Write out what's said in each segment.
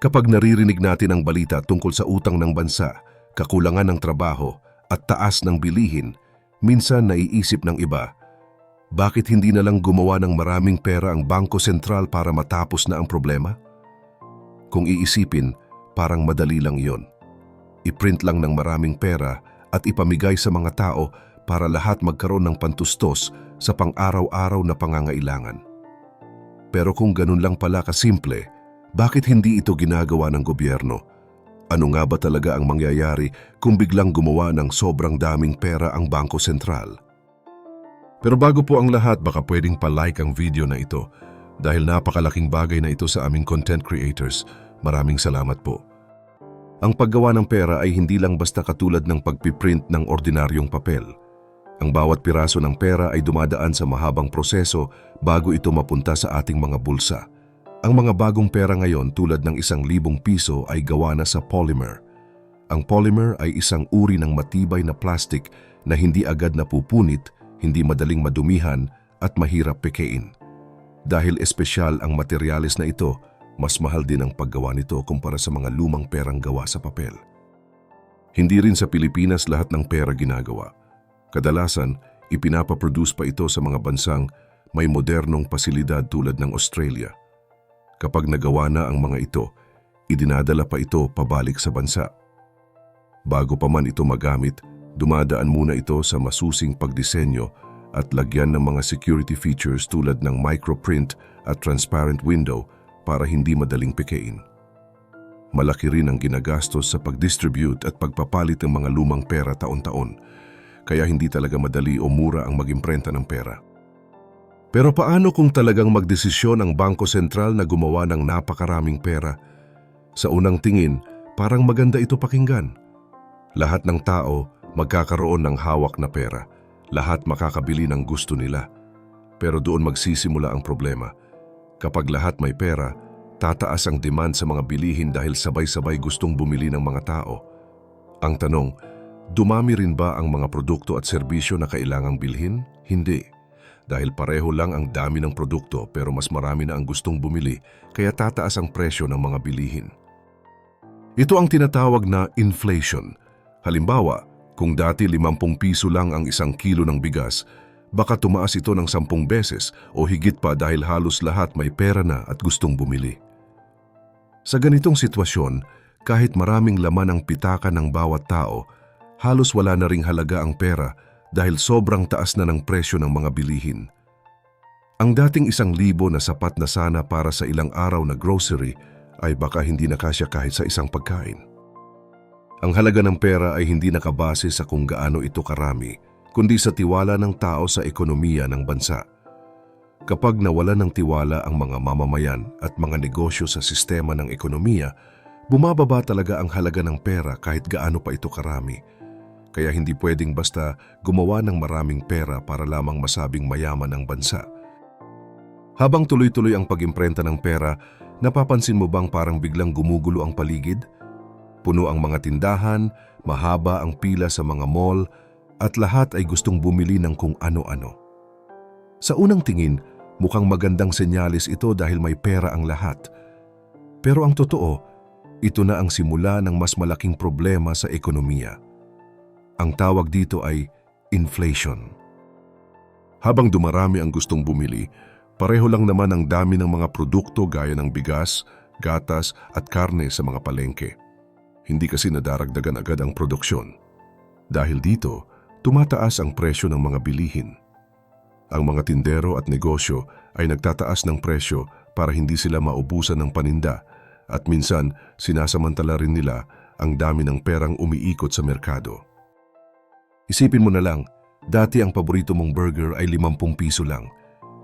Kapag naririnig natin ang balita tungkol sa utang ng bansa, kakulangan ng trabaho at taas ng bilihin, minsan naiisip ng iba, bakit hindi na lang gumawa ng maraming pera ang Bangko Sentral para matapos na ang problema? Kung iisipin, parang madali lang yon. I-print lang ng maraming pera at ipamigay sa mga tao para lahat magkaroon ng pantustos sa pang-araw-araw na pangangailangan. Pero kung ganun lang pala kasimple, bakit hindi ito ginagawa ng gobyerno? Ano nga ba talaga ang mangyayari kung biglang gumawa ng sobrang daming pera ang Bangko Sentral? Pero bago po ang lahat, baka pwedeng pa-like ang video na ito dahil napakalaking bagay na ito sa aming content creators. Maraming salamat po. Ang paggawa ng pera ay hindi lang basta katulad ng pagpiprint ng ordinaryong papel. Ang bawat piraso ng pera ay dumadaan sa mahabang proseso bago ito mapunta sa ating mga bulsa. Ang mga bagong pera ngayon tulad ng isang libong piso ay gawa na sa polymer. Ang polymer ay isang uri ng matibay na plastic na hindi agad napupunit, hindi madaling madumihan at mahirap pekein. Dahil espesyal ang materyales na ito, mas mahal din ang paggawa nito kumpara sa mga lumang perang gawa sa papel. Hindi rin sa Pilipinas lahat ng pera ginagawa. Kadalasan, ipinapaproduce pa ito sa mga bansang may modernong pasilidad tulad ng Australia. Kapag nagawa na ang mga ito, idinadala pa ito pabalik sa bansa. Bago pa man ito magamit, dumadaan muna ito sa masusing pagdisenyo at lagyan ng mga security features tulad ng microprint at transparent window para hindi madaling pikein. Malaki rin ang ginagastos sa pag-distribute at pagpapalit ng mga lumang pera taon-taon, kaya hindi talaga madali o mura ang mag-imprenta ng pera. Pero paano kung talagang magdesisyon ang Bangko Sentral na gumawa ng napakaraming pera? Sa unang tingin, parang maganda ito pakinggan. Lahat ng tao magkakaroon ng hawak na pera. Lahat makakabili ng gusto nila. Pero doon magsisimula ang problema. Kapag lahat may pera, tataas ang demand sa mga bilihin dahil sabay-sabay gustong bumili ng mga tao. Ang tanong, dumami rin ba ang mga produkto at serbisyo na kailangang bilhin? Hindi dahil pareho lang ang dami ng produkto pero mas marami na ang gustong bumili kaya tataas ang presyo ng mga bilihin. Ito ang tinatawag na inflation. Halimbawa, kung dati 50 piso lang ang isang kilo ng bigas, baka tumaas ito ng 10 beses o higit pa dahil halos lahat may pera na at gustong bumili. Sa ganitong sitwasyon, kahit maraming laman ang pitaka ng bawat tao, halos wala na ring halaga ang pera dahil sobrang taas na ng presyo ng mga bilihin. Ang dating isang libo na sapat na sana para sa ilang araw na grocery ay baka hindi nakasya kahit sa isang pagkain. Ang halaga ng pera ay hindi nakabase sa kung gaano ito karami, kundi sa tiwala ng tao sa ekonomiya ng bansa. Kapag nawala ng tiwala ang mga mamamayan at mga negosyo sa sistema ng ekonomiya, bumababa talaga ang halaga ng pera kahit gaano pa ito karami. Kaya hindi pwedeng basta gumawa ng maraming pera para lamang masabing mayaman ang bansa. Habang tuloy-tuloy ang pag-imprenta ng pera, napapansin mo bang parang biglang gumugulo ang paligid? Puno ang mga tindahan, mahaba ang pila sa mga mall, at lahat ay gustong bumili ng kung ano-ano. Sa unang tingin, mukhang magandang senyalis ito dahil may pera ang lahat. Pero ang totoo, ito na ang simula ng mas malaking problema sa ekonomiya. Ang tawag dito ay inflation. Habang dumarami ang gustong bumili, pareho lang naman ang dami ng mga produkto gaya ng bigas, gatas at karne sa mga palengke. Hindi kasi nadaragdagan agad ang produksyon. Dahil dito, tumataas ang presyo ng mga bilihin. Ang mga tindero at negosyo ay nagtataas ng presyo para hindi sila maubusan ng paninda at minsan sinasamantala rin nila ang dami ng perang umiikot sa merkado. Isipin mo na lang, dati ang paborito mong burger ay 50 piso lang.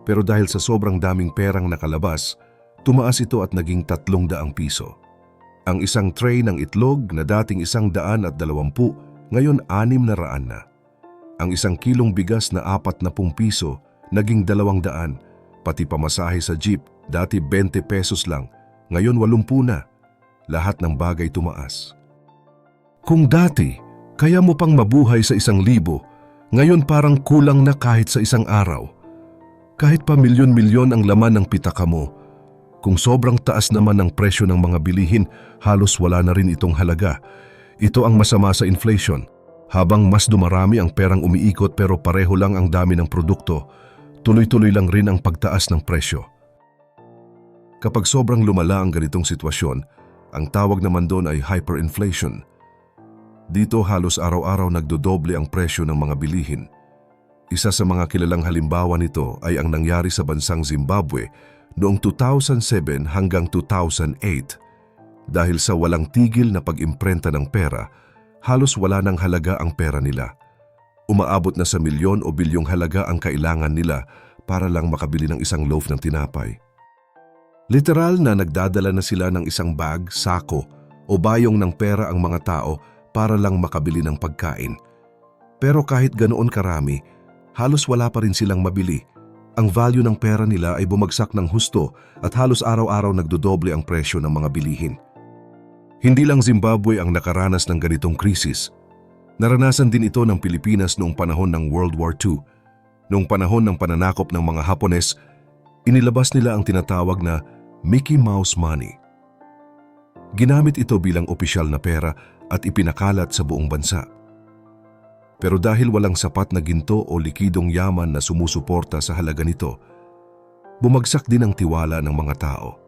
Pero dahil sa sobrang daming perang nakalabas, tumaas ito at naging 300 piso. Ang isang tray ng itlog na dating isang daan at dalawampu, ngayon anim na raan na. Ang isang kilong bigas na apat na pung piso, naging dalawang daan. Pati pamasahe sa jeep, dati 20 pesos lang, ngayon 80 na. Lahat ng bagay tumaas. Kung dati, kaya mo pang mabuhay sa isang libo, ngayon parang kulang na kahit sa isang araw. Kahit pa milyon-milyon ang laman ng pitaka mo, Kung sobrang taas naman ang presyo ng mga bilihin, halos wala na rin itong halaga. Ito ang masama sa inflation. Habang mas dumarami ang perang umiikot pero pareho lang ang dami ng produkto, tuloy-tuloy lang rin ang pagtaas ng presyo. Kapag sobrang lumala ang ganitong sitwasyon, ang tawag naman doon ay hyperinflation. Dito halos araw-araw nagdodoble ang presyo ng mga bilihin. Isa sa mga kilalang halimbawa nito ay ang nangyari sa bansang Zimbabwe noong 2007 hanggang 2008. Dahil sa walang tigil na pag-imprenta ng pera, halos wala ng halaga ang pera nila. Umaabot na sa milyon o bilyong halaga ang kailangan nila para lang makabili ng isang loaf ng tinapay. Literal na nagdadala na sila ng isang bag, sako o bayong ng pera ang mga tao para lang makabili ng pagkain. Pero kahit ganoon karami, halos wala pa rin silang mabili. Ang value ng pera nila ay bumagsak ng husto at halos araw-araw nagdodoble ang presyo ng mga bilihin. Hindi lang Zimbabwe ang nakaranas ng ganitong krisis. Naranasan din ito ng Pilipinas noong panahon ng World War II. Noong panahon ng pananakop ng mga Hapones, inilabas nila ang tinatawag na Mickey Mouse Money. Ginamit ito bilang opisyal na pera at ipinakalat sa buong bansa. Pero dahil walang sapat na ginto o likidong yaman na sumusuporta sa halaga nito, bumagsak din ang tiwala ng mga tao.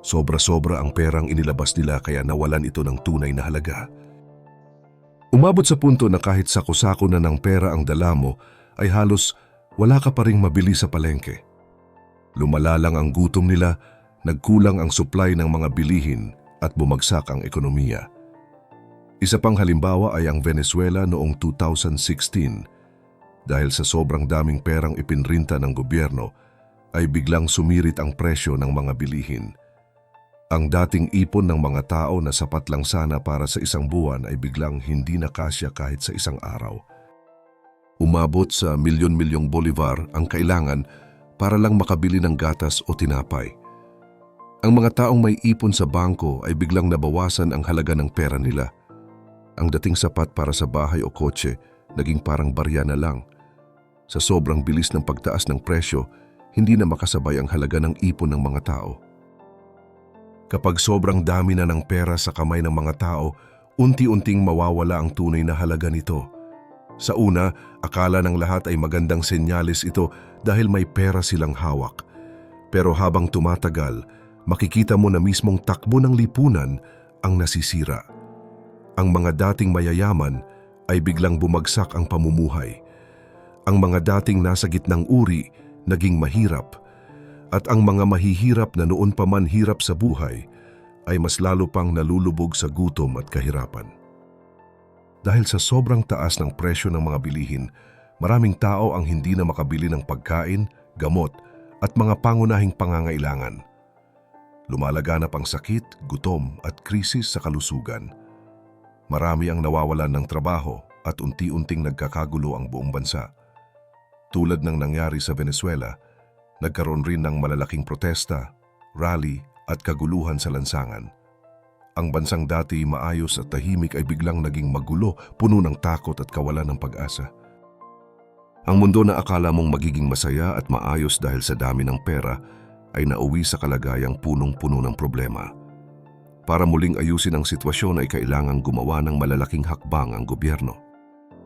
Sobra-sobra ang perang inilabas nila kaya nawalan ito ng tunay na halaga. Umabot sa punto na kahit sako-sako na ng pera ang dala mo ay halos wala ka pa ring mabili sa palengke. Lumala lang ang gutom nila, nagkulang ang supply ng mga bilihin at bumagsak ang ekonomiya. Isa pang halimbawa ay ang Venezuela noong 2016. Dahil sa sobrang daming perang ipinrinta ng gobyerno, ay biglang sumirit ang presyo ng mga bilihin. Ang dating ipon ng mga tao na sapat lang sana para sa isang buwan ay biglang hindi nakasya kahit sa isang araw. Umabot sa milyon-milyong bolivar ang kailangan para lang makabili ng gatas o tinapay. Ang mga taong may ipon sa bangko ay biglang nabawasan ang halaga ng pera nila. Ang dating sapat para sa bahay o kotse naging parang barya na lang. Sa sobrang bilis ng pagtaas ng presyo, hindi na makasabay ang halaga ng ipon ng mga tao. Kapag sobrang dami na ng pera sa kamay ng mga tao, unti-unting mawawala ang tunay na halaga nito. Sa una, akala ng lahat ay magandang senyales ito dahil may pera silang hawak. Pero habang tumatagal, makikita mo na mismong takbo ng lipunan ang nasisira. Ang mga dating mayayaman ay biglang bumagsak ang pamumuhay. Ang mga dating nasa gitnang uri naging mahirap at ang mga mahihirap na noon pa man hirap sa buhay ay mas lalo pang nalulubog sa gutom at kahirapan. Dahil sa sobrang taas ng presyo ng mga bilihin, maraming tao ang hindi na makabili ng pagkain, gamot at mga pangunahing pangangailangan. Lumalaganap ang sakit, gutom at krisis sa kalusugan. Marami ang nawawalan ng trabaho at unti-unting nagkakagulo ang buong bansa. Tulad ng nangyari sa Venezuela, Nagkaroon rin ng malalaking protesta, rally at kaguluhan sa lansangan. Ang bansang dati maayos at tahimik ay biglang naging magulo, puno ng takot at kawalan ng pag-asa. Ang mundo na akala mong magiging masaya at maayos dahil sa dami ng pera ay nauwi sa kalagayang punong-puno ng problema. Para muling ayusin ang sitwasyon ay kailangang gumawa ng malalaking hakbang ang gobyerno.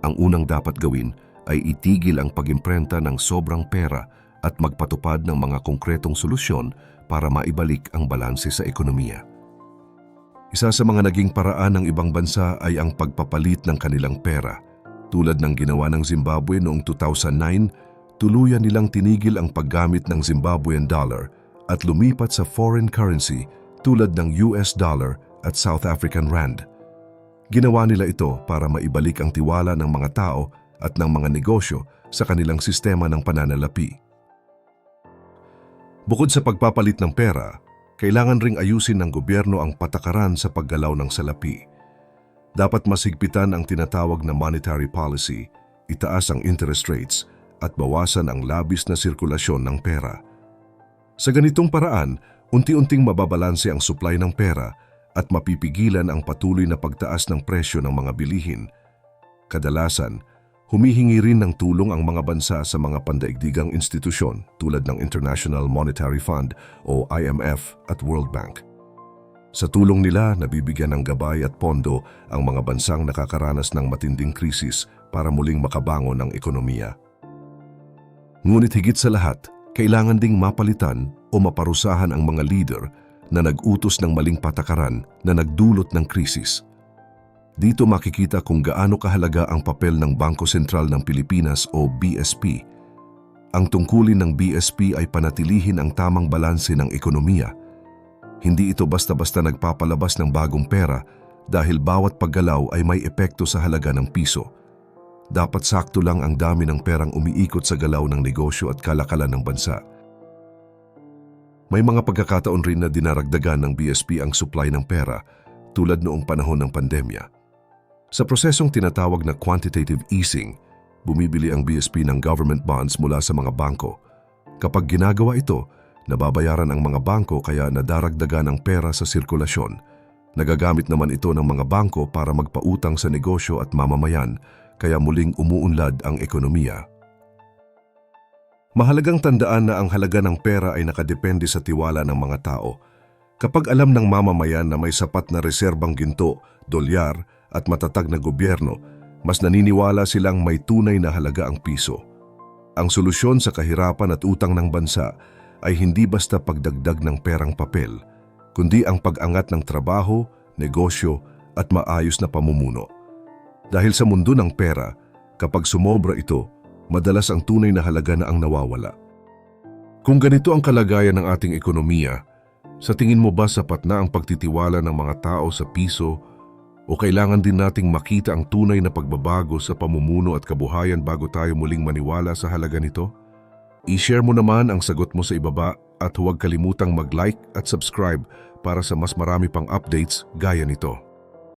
Ang unang dapat gawin ay itigil ang pagimprenta ng sobrang pera at magpatupad ng mga konkretong solusyon para maibalik ang balanse sa ekonomiya. Isa sa mga naging paraan ng ibang bansa ay ang pagpapalit ng kanilang pera. Tulad ng ginawa ng Zimbabwe noong 2009, tuluyan nilang tinigil ang paggamit ng Zimbabwean dollar at lumipat sa foreign currency tulad ng US dollar at South African rand. Ginawa nila ito para maibalik ang tiwala ng mga tao at ng mga negosyo sa kanilang sistema ng pananalapi. Bukod sa pagpapalit ng pera, kailangan ring ayusin ng gobyerno ang patakaran sa paggalaw ng salapi. Dapat masigpitan ang tinatawag na monetary policy, itaas ang interest rates at bawasan ang labis na sirkulasyon ng pera. Sa ganitong paraan, unti-unting mababalanse ang supply ng pera at mapipigilan ang patuloy na pagtaas ng presyo ng mga bilihin. Kadalasan, Humihingi rin ng tulong ang mga bansa sa mga pandaigdigang institusyon tulad ng International Monetary Fund o IMF at World Bank. Sa tulong nila, nabibigyan ng gabay at pondo ang mga bansang nakakaranas ng matinding krisis para muling makabangon ang ekonomiya. Ngunit higit sa lahat, kailangan ding mapalitan o maparusahan ang mga leader na nag-utos ng maling patakaran na nagdulot ng krisis. Dito makikita kung gaano kahalaga ang papel ng Bangko Sentral ng Pilipinas o BSP. Ang tungkulin ng BSP ay panatilihin ang tamang balanse ng ekonomiya. Hindi ito basta-basta nagpapalabas ng bagong pera dahil bawat paggalaw ay may epekto sa halaga ng piso. Dapat sakto lang ang dami ng perang umiikot sa galaw ng negosyo at kalakalan ng bansa. May mga pagkakataon rin na dinaragdagan ng BSP ang supply ng pera tulad noong panahon ng pandemya. Sa prosesong tinatawag na quantitative easing, bumibili ang BSP ng government bonds mula sa mga bangko. Kapag ginagawa ito, nababayaran ang mga bangko kaya nadaragdagan ang pera sa sirkulasyon. Nagagamit naman ito ng mga bangko para magpautang sa negosyo at mamamayan, kaya muling umuunlad ang ekonomiya. Mahalagang tandaan na ang halaga ng pera ay nakadepende sa tiwala ng mga tao. Kapag alam ng mamamayan na may sapat na reserbang ginto, dolyar at matatag na gobyerno, mas naniniwala silang may tunay na halaga ang piso. Ang solusyon sa kahirapan at utang ng bansa ay hindi basta pagdagdag ng perang papel, kundi ang pag-angat ng trabaho, negosyo at maayos na pamumuno. Dahil sa mundo ng pera, kapag sumobra ito, madalas ang tunay na halaga na ang nawawala. Kung ganito ang kalagayan ng ating ekonomiya, sa tingin mo ba sapat na ang pagtitiwala ng mga tao sa piso o kailangan din nating makita ang tunay na pagbabago sa pamumuno at kabuhayan bago tayo muling maniwala sa halaga nito? I-share mo naman ang sagot mo sa ibaba at huwag kalimutang mag-like at subscribe para sa mas marami pang updates gaya nito.